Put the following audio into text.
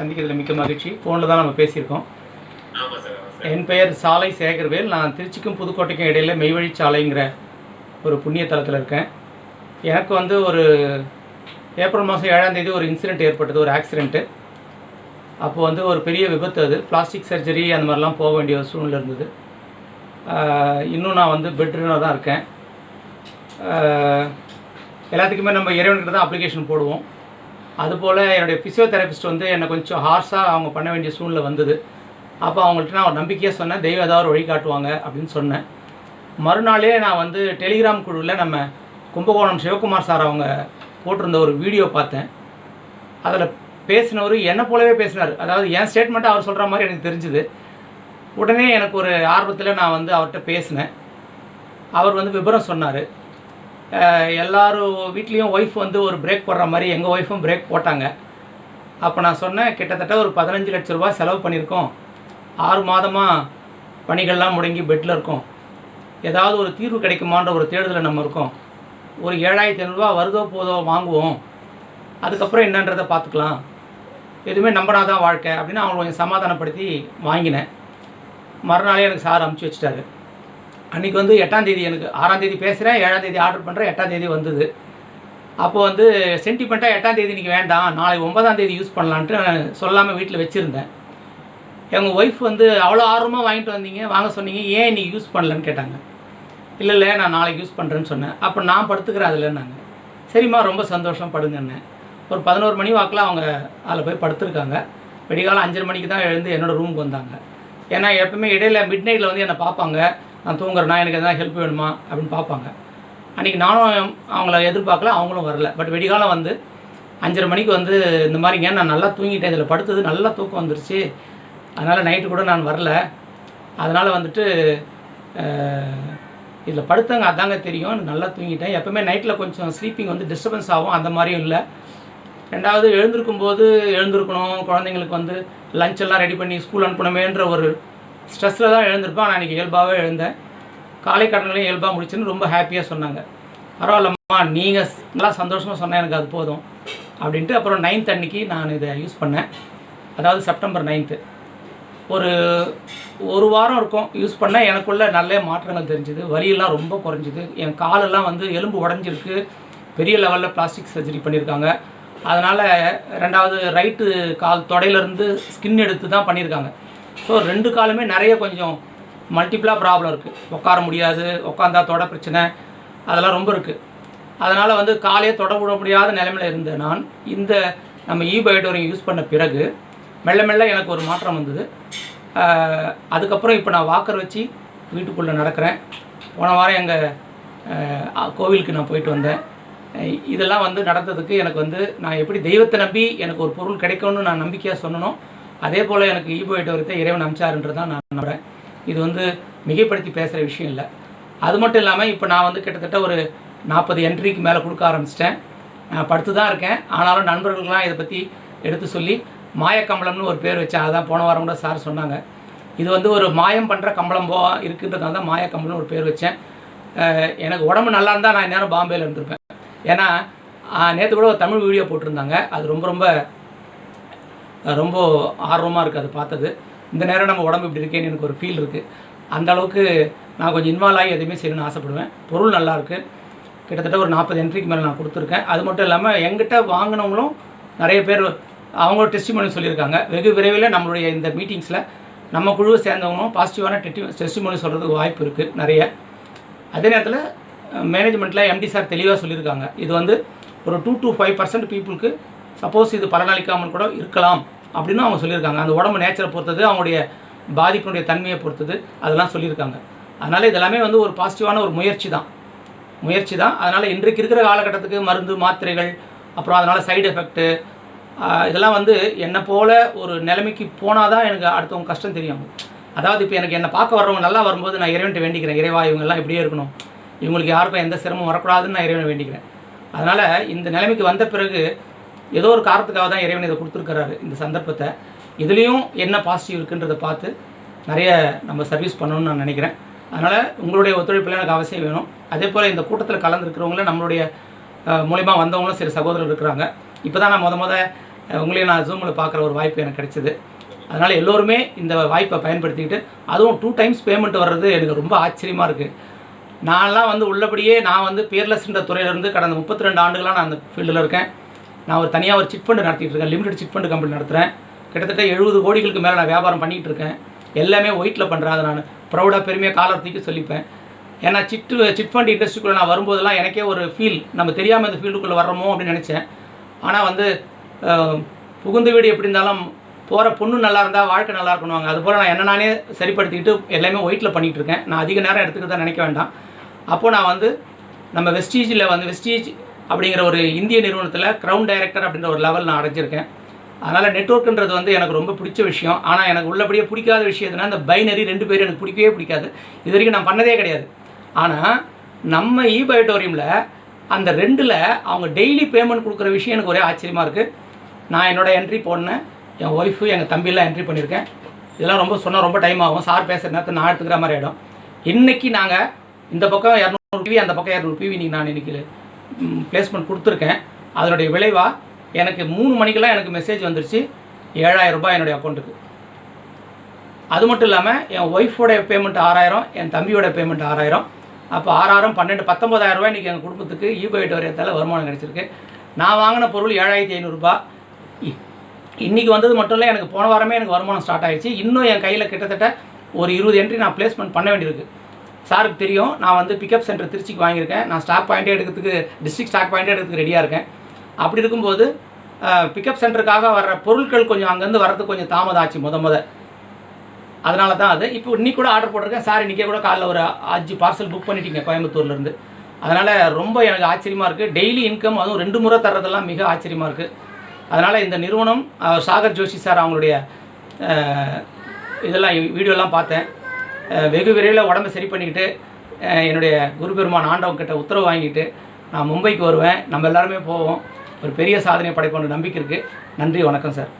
சந்திக்கிறதுல மிக்க மகிழ்ச்சி. ஃபோனில் தான் நம்ம பேசியிருக்கோம். என் பெயர் சாலை சேகர்வேல். நான் திருச்சிக்கும் புதுக்கோட்டைக்கும் இடையில மெய்வழி சாலைங்கிற ஒரு புண்ணிய தலத்தில் இருக்கேன். எனக்கு வந்து ஒரு ஏப்ரல் மாதம் ஏழாம் தேதி ஒரு இன்சிடெண்ட் ஏற்பட்டது ஒரு ஆக்சிடெண்ட்டு அப்போ வந்து ஒரு பெரிய விபத்து அது. பிளாஸ்டிக் சர்ஜரி அந்த மாதிரிலாம் போக வேண்டிய ஒரு சூழ்நிலை இருந்தது. இன்னும் நான் வந்து பெட்ரூனாக தான் இருக்கேன். எல்லாத்துக்குமே நம்ம இறைவன்கிட்ட தான் அப்ளிகேஷன் போடுவோம். அதுபோல் என்னுடைய ஃபிசியோதெரபிஸ்ட் வந்து என்னை கொஞ்சம் ஹார்ஷாக அவங்க பண்ண வேண்டிய சூழ்நிலை வந்தது. அப்போ அவங்கள்ட்ட நான் ஒரு நம்பிக்கையாக சொன்னேன் தெய்வம் ஏதாவது ஒரு வழி காட்டுவாங்க அப்படின்னு சொன்னேன். மறுநாளே நான் வந்து டெலிகிராம் குழுவில் நம்ம கும்பகோணம் சிவகுமார் சார் அவங்க போட்டிருந்த ஒரு வீடியோ பார்த்தேன். அதில் பேசினவர் என்னை போலவே பேசினார். அதாவது என் ஸ்டேட்மெண்ட்டை அவர் சொல்கிற மாதிரி எனக்கு தெரிஞ்சுது. உடனே எனக்கு ஒரு ஆர்வத்தில் நான் வந்து அவர்கிட்ட பேசினேன். அவர் வந்து விபரம் சொன்னார். எல்லாரும் வீட்லேயும் ஒய்ஃப் வந்து ஒரு பிரேக் போடுற மாதிரி எங்கள் ஒய்ஃபும் பிரேக் போட்டாங்க. அப்போ நான் சொன்னேன் கிட்டத்தட்ட ஒரு பதினஞ்சு லட்ச ரூபா செலவு பண்ணியிருக்கோம். ஆறு மாதமாக பணிகள்லாம் முடங்கி பெட்டில் இருக்கோம். ஏதாவது ஒரு தீர்வு கிடைக்குமான்ற ஒரு தேடுதலில் நம்ம இருக்கோம். ஒரு ஏழாயிரத்தி ஐநூறுரூவா வருதோ போதோ வாங்குவோம். அதுக்கப்புறம் என்னன்றதை பார்த்துக்கலாம். எதுவுமே நம்பினாதான் வாழ்க்கை. அப்படின்னு அவங்களை கொஞ்சம் சமாதானப்படுத்தி வாங்கினேன். மறுநாளே எனக்கு சார் அமுச்சு வச்சுட்டாரு. அன்றைக்கி வந்து எட்டாம் தேதி எனக்கு ஆறாம் தேதி பேசுகிறேன் ஏழாம் தேதி ஆர்டர் பண்ணுறேன் எட்டாம் தேதி வந்தது. அப்போது வந்து சென்டிமெண்ட்டாக எட்டாம் தேதி இன்றைக்கி வேண்டாம் நாளை ஒன்பதாம் தேதி யூஸ் பண்ணலான்ட்டு நான் சொல்லாமல் வீட்டில் வச்சுருந்தேன். எங்கள் ஒய்ஃப் வந்து அவ்வளோ ஆர்வமாக வாங்கிட்டு வந்தீங்க வாங்க சொன்னீங்க ஏன் இன்றைக்கி யூஸ் பண்ணலன்னு கேட்டாங்க. இல்லை இல்லை நான் நாளைக்கு யூஸ் பண்ணுறேன்னு சொன்னேன். அப்போ நான் படுத்துக்கிறேன் அதில்னாங்க சரிம்மா ரொம்ப சந்தோஷம் படுங்கன்னேன் ஒரு பதினோரு மணி வாக்கில் அவங்க அதில் போய் படுத்துருக்காங்க. வெடிகாலம் அஞ்சரை மணிக்கு தான் எழுந்து என்னோடய ரூமுக்கு வந்தாங்க. ஏன்னா எப்பவுமே இடையில மிட் நைட்டில் வந்து என்னை பார்ப்பாங்க. நான் தூங்குறேன்னா எனக்கு எதாவது ஹெல்ப் வேணுமா? அப்படின்னு பார்ப்பாங்க. அன்றைக்கி நானும் அவங்கள எதிர்பார்க்கல அவங்களும் வரல. பட் வெடிகாலம் வந்து அஞ்சரை மணிக்கு வந்து இந்த மாதிரிங்க நான் நல்லா தூங்கிட்டேன்? இதில் படுத்தது நல்லா தூக்கம் வந்துருச்சு. அதனால் நைட்டு கூட நான் வரல. அதனால் வந்துட்டு இதில் படுத்தங்க அதாங்க தெரியும். நல்லா தூங்கிட்டேன். எப்போவுமே நைட்டில் கொஞ்சம் ஸ்லீப்பிங் வந்து டிஸ்டர்பன்ஸ் ஆகும். அந்த மாதிரியும் இல்லை. ரெண்டாவது எழுந்திருக்கும் போது எழுந்திருக்கணும். குழந்தைங்களுக்கு வந்து லஞ்ச் எல்லாம் ரெடி பண்ணி ஸ்கூல் அனுப்பணுமேன்ற ஒரு ஸ்ட்ரெஸ்ஸில் தான் எழுந்திருப்பேன் ஆனால் இன்றைக்கி இயல்பாகவே எழுந்தேன். காலை கடன்களையும் இயல்பாக முடிச்சுன்னு ரொம்ப ஹாப்பியாக சொன்னாங்க. பரவாயில்லம்மா நீங்கள் நல்லா சந்தோஷமாக சொன்னேன் எனக்கு அது போதும் அப்படின்ட்டு அப்புறம் நைன்த் அன்னைக்கு நான் இதை யூஸ் பண்ணேன். அதாவது செப்டம்பர் நைன்த்து ஒரு ஒரு வாரம் இருக்கும் யூஸ் பண்ண எனக்குள்ள நல்ல மாற்றங்கள் தெரிஞ்சுது. வலியெல்லாம் ரொம்ப குறைஞ்சிது. என் காலெல்லாம் வந்து எலும்பு உடஞ்சிருக்கு. பெரிய லெவலில் பிளாஸ்டிக் சர்ஜரி பண்ணியிருக்காங்க. அதனால் ரெண்டாவது ரைட்டு கால் தொடையிலேருந்து ஸ்கின் எடுத்து தான் பண்ணியிருக்காங்க. ஸோ ரெண்டு காலுமே நிறைய கொஞ்சம் மல்டிப்புளாக ப்ராப்ளம் இருக்குது உட்கார முடியாது உட்காந்தா தொட பிரச்சனை. அதெல்லாம் ரொம்ப இருக்குது அதனால் வந்து காலையே தொட விட முடியாத நிலைமையில் இருந்த நான். இந்த நம்ம இ யூஸ் பண்ண பிறகு மெல்ல மெல்ல எனக்கு ஒரு மாற்றம் வந்தது. அதுக்கப்புறம் இப்போ நான் வாக்கர் வச்சு வீட்டுக்குள்ளே நடக்கிறேன். போன வாரம் எங்கள் கோவிலுக்கு நான் போயிட்டு வந்தேன். இதெல்லாம் வந்து நடந்ததுக்கு எனக்கு வந்து நான் எப்படி தெய்வத்தை நம்பி எனக்கு ஒரு பொருள் கிடைக்கும்னு நான் நம்பிக்கையாக சொன்னனோ அதே போல் எனக்கு ஈபோயிட்டவரத்தை இறைவன் அமிச்சாருன்றது தான் நான் நம்புகிறேன் இது வந்து மிகைப்படுத்தி பேசுகிற விஷயம் இல்லை. அது மட்டும் இல்லாமல் இப்போ நான் வந்து கிட்டத்தட்ட ஒரு நாற்பது என்ட்ரிக்கு மேலே கொடுக்க ஆரம்பிச்சிட்டேன். நான் படுத்து தான் இருக்கேன். ஆனாலும் நண்பர்கள்லாம் இதை பற்றி எடுத்து சொல்லி மாயக்கம்பளம்னு ஒரு பேர் வச்சேன் அதுதான் போன வாரம் கூட சார் சொன்னாங்க. இது வந்து ஒரு மாயம் பண்ணுற கம்பளம் போ இருக்குன்றதுனால தான் மாயக்கம்பளம்னு ஒரு பேர் வச்சேன். எனக்கு உடம்பு நல்லா இருந்தால் நான் நேரம் பாம்பேயில் இருந்திருப்பேன். ஏன்னா நேற்று கூட ஒரு தமிழ் வீடியோ போட்டிருந்தாங்க. அது ரொம்ப ரொம்ப ரொம்ப ஆர்வமாக இருக்குது அதை பார்த்தது. இந்த நேரம் நம்ம உடம்பு இப்படி இருக்கேன்னு எனக்கு ஒரு ஃபீல் இருக்குது அந்த அளவுக்கு நான் கொஞ்சம் இன்வால்வ் ஆகி எதுவுமே செய்யணும்னு ஆசைப்படுவேன். பொருள் நல்லாயிருக்கு கிட்டத்தட்ட ஒரு நாற்பது என்ட்ரிக்கு மேலே நான் கொடுத்துருக்கேன். அது மட்டும் இல்லாமல் எங்கிட்ட வாங்கினவங்களும் நிறைய பேர் அவங்க டெஸ்டிமோனி சொல்லியிருக்காங்க. வெகு விரைவில் நம்மளுடைய இந்த மீட்டிங்ஸில் நம்ம குழுவை சேர்ந்தவங்களும் பாசிட்டிவான டெட்டி டெஸ்டிமோனி சொல்கிறதுக்கு வாய்ப்பு இருக்குது நிறைய. அதே நேரத்தில் மேனேஜ்மெண்ட்டில் எம்டி சார் தெளிவாக சொல்லியிருக்காங்க. இது வந்து ஒரு டூ டு ஃபைவ் பர்சன்ட் பீப்புளுக்கு சப்போஸ் இது பலனளிக்காமல் கூட இருக்கலாம் அப்படின்னு அவங்க சொல்லியிருக்காங்க. அந்த உடம்பு நேச்சரை பொறுத்தது அவங்களுடைய பாதிப்பினுடைய தன்மையை பொறுத்தது அதெல்லாம் சொல்லியிருக்காங்க. அதனால் இதெல்லாமே வந்து ஒரு பாசிட்டிவான ஒரு முயற்சி தான். முயற்சி தான். அதனால் இன்றைக்கு இருக்கிற காலகட்டத்துக்கு மருந்து மாத்திரைகள் அப்புறம் அதனால் சைடு எஃபெக்ட்டு இதெல்லாம் வந்து என்னை போல ஒரு நிலைமைக்கு போனால் தான் எனக்கு அடுத்தவங்க கஷ்டம் தெரியும். அதாவது இப்போ எனக்கு என்னை பார்க்க வர்றவங்க நல்லா வரும்போது நான் இறைவன்ட்டு வேண்டிக்கிறேன். இறைவா இவங்கெல்லாம் இப்படியே இருக்கணும். இவங்களுக்கு யாருக்கும் எந்த சிரமம் வரக்கூடாதுன்னு நான் இறைவனை வேண்டிக்கிறேன். அதனால் இந்த நிலைமைக்கு வந்த பிறகு ஏதோ ஒரு காரணத்துக்காக தான் இறைவன் இதை கொடுத்துருக்கிறாரு இந்த சந்தர்ப்பத்தை. இதுலேயும் என்ன பாசிட்டிவ் இருக்குன்றதை பார்த்து நிறைய நம்ம சர்வீஸ் பண்ணணும்னு நான் நினைக்கிறேன். அதனால் உங்களுடைய ஒத்துழைப்பில் எனக்கு அவசியம் வேணும். அதே போல் இந்த கூட்டத்தில் கலந்துருக்கிறவங்கள நம்மளுடைய மூலிமா வந்தவங்களும் சில சகோதரர் இருக்கிறாங்க. இப்போ தான் நான் முத முத உங்களையும் நான் ஜூமில் பார்க்குற ஒரு வாய்ப்பு எனக்கு கிடைச்சிது. அதனால் எல்லோருமே இந்த வாய்ப்பை பயன்படுத்திக்கிட்டு அதுவும் டூ டைம்ஸ் பேமெண்ட் வர்றது எனக்கு ரொம்ப ஆச்சரியமாக இருக்குது நான்லாம் வந்து உள்ளபடியே நான் வந்து பேர்லெஸ்ன்ற துறையிலேருந்து கடந்த முப்பத்தி ரெண்டு ஆண்டுகளாக நான் அந்த ஃபீல்டில் இருக்கேன். நான் ஒரு தனியாக ஒரு சிட் ஃபண்டு நடத்திட்டு இருக்கேன். லிமிடெட் சிட் ஃபண்டு கம்பெனி நடத்துகிறேன் கிட்டத்தட்ட எழுபது கோடிகளுக்கு மேலே நான் வியாபாரம் பண்ணிகிட்டு இருக்கேன். எல்லாமே ஒயிட்டில் பண்ணுறேன் அதை நான் ப்ரௌடாக பெருமையாக காலர் தூக்கி சொல்லிப்பேன். ஏன்னா சிட்டு சிட் ஃபண்ட் இண்டஸ்ட்ரிக்குள்ளே நான் வரும்போதெல்லாம் எனக்கே ஒரு ஃபீல் நம்ம தெரியாமல் இந்த ஃபீல்டுக்குள்ளே வர்றோமோ அப்படின்னு நினச்சேன். ஆனால் வந்து புகுந்த வீடு எப்படி இருந்தாலும் போகிற பொண்ணு நல்லா இருந்தால் வாழ்க்கை நல்லா இருக்கணுவாங்க. அதுபோல் நான் என்ன நானே சரிப்படுத்திக்கிட்டு எல்லாமே ஒயிட்டில் பண்ணிகிட்டு இருக்கேன். நான் அதிக நேரம் எடுத்துக்கிட்டு நினைக்க வேண்டாம். அப்போது நான் வந்து நம்ம வெஸ்டீஜில் வந்து வெஸ்டீஜ் அப்படிங்கிற ஒரு இந்திய நிறுவனத்தில் க்ரௌன் டைரக்டர் அப்படின்ற ஒரு லெவல் நான் அடைஞ்சிருக்கேன். அதனால் நெட்ஒர்க்குன்றது வந்து எனக்கு ரொம்ப பிடிச்ச விஷயம். ஆனால் எனக்கு உள்ளபடியே பிடிக்காத விஷயம் எதுனா இந்த பைனரி ரெண்டு பேரும் எனக்கு பிடிக்கவே பிடிக்காது. இது வரைக்கும் நான் பண்ணதே கிடையாது. ஆனால் நம்ம இ பயோட்டோரியமில் அந்த ரெண்டில் அவங்க டெய்லி பேமெண்ட் கொடுக்குற விஷயம் எனக்கு ஒரே ஆச்சரியமாக இருக்குது நான் என்னோட என்ட்ரி போடனேன் என் ஒய்ஃபு எங்கள் தம்பியெல்லாம் என்ட்ரி பண்ணியிருக்கேன். இதெல்லாம் ரொம்ப சொன்னால் ரொம்ப டைம் ஆகும். சார் பேசுகிற நேரத்தை நான் எடுத்துக்கிற மாதிரி ஆகிடும் இன்றைக்கி நாங்கள் இந்த பக்கம் இரநூறு டிவி அந்த பக்கம் இரநூறு டிவி நீங்கள் நான் இன்றைக்கி பிளேஸ்மெண்ட் கொடுத்துருக்கேன். அதனுடைய விளைவாக எனக்கு மூணு மணிக்கெல்லாம் எனக்கு மெசேஜ் வந்துருச்சு. ஏழாயிரம் ரூபாய் என்னுடைய அக்கௌண்ட்டுக்கு அது மட்டும் இல்லாமல் என் ஒய்ஃபோடைய பேமெண்ட் ஆறாயிரம் என் தம்பியோட பேமெண்ட் ஆறாயிரம். அப்போ ஆறாயிரம் பன்னெண்டு பத்தொம்பதாயிரம் ரூபாய் இன்றைக்கி எங்கள் குடும்பத்துக்கு ஈபோயிட் வரையத்தால் வருமானம் கிடச்சிருக்கு. நான் வாங்கின பொருள் ஏழாயிரத்தி ஐநூறுரூபா இன்றைக்கி வந்தது மட்டும் இல்லை எனக்கு போன வாரமே எனக்கு வருமானம் ஸ்டார்ட் ஆயிடுச்சு. இன்னும் என் கையில் கிட்டத்தட்ட ஒரு இருபது என்ட்ரி நான் பிளேஸ்மெண்ட் பண்ண வேண்டியிருக்கு. சாருக்கு தெரியும். நான் வந்து பிக்கப் சென்டர் திருச்சிக்கு வாங்கியிருக்கேன். நான் ஸ்டாக் பாயிண்ட்டே எடுக்கிறதுக்கு டிஸ்ட்ரிக் ஸ்டாக் பாயிண்ட்டே எடுக்கிறதுக்கு ரெடியாக இருக்கேன். அப்படி இருக்கும்போது பிக்கப் சென்டருக்காக வர்ற பொருட்கள் கொஞ்சம் அங்கேருந்து வரதுக்கு கொஞ்சம் தாமதம் ஆச்சு முத முத. அதனால தான் அது. இப்போ இன்னைக்கு கூட ஆர்டர் போட்டிருக்கேன். சார் இன்றைக்கே கூட காலைல ஒரு அஞ்சு பார்சல் புக் பண்ணிட்டீங்க கோயம்புத்தூர்லேருந்து. அதனால் ரொம்ப எனக்கு ஆச்சரியமாக இருக்குது டெய்லி இன்கம் அதுவும் ரெண்டு முறை தர்றதெல்லாம் மிக ஆச்சரியமாக இருக்குது அதனால் இந்த நிறுவனம் சாகர் ஜோஷி சார் அவங்களுடைய இதெல்லாம் வீடியோலாம் பார்த்தேன். வெகு விரைவில் உடம்பை சரி பண்ணிக்கிட்டு என்னுடைய குரு பெருமான் ஆண்டவன் கிட்ட உத்தரவு வாங்கிட்டு நான் மும்பைக்கு வருவேன். நம்ம எல்லாருமே போவோம். ஒரு பெரிய சாதனை படைப்போன்ற நம்பிக்கை இருக்குது நன்றி வணக்கம் சார்.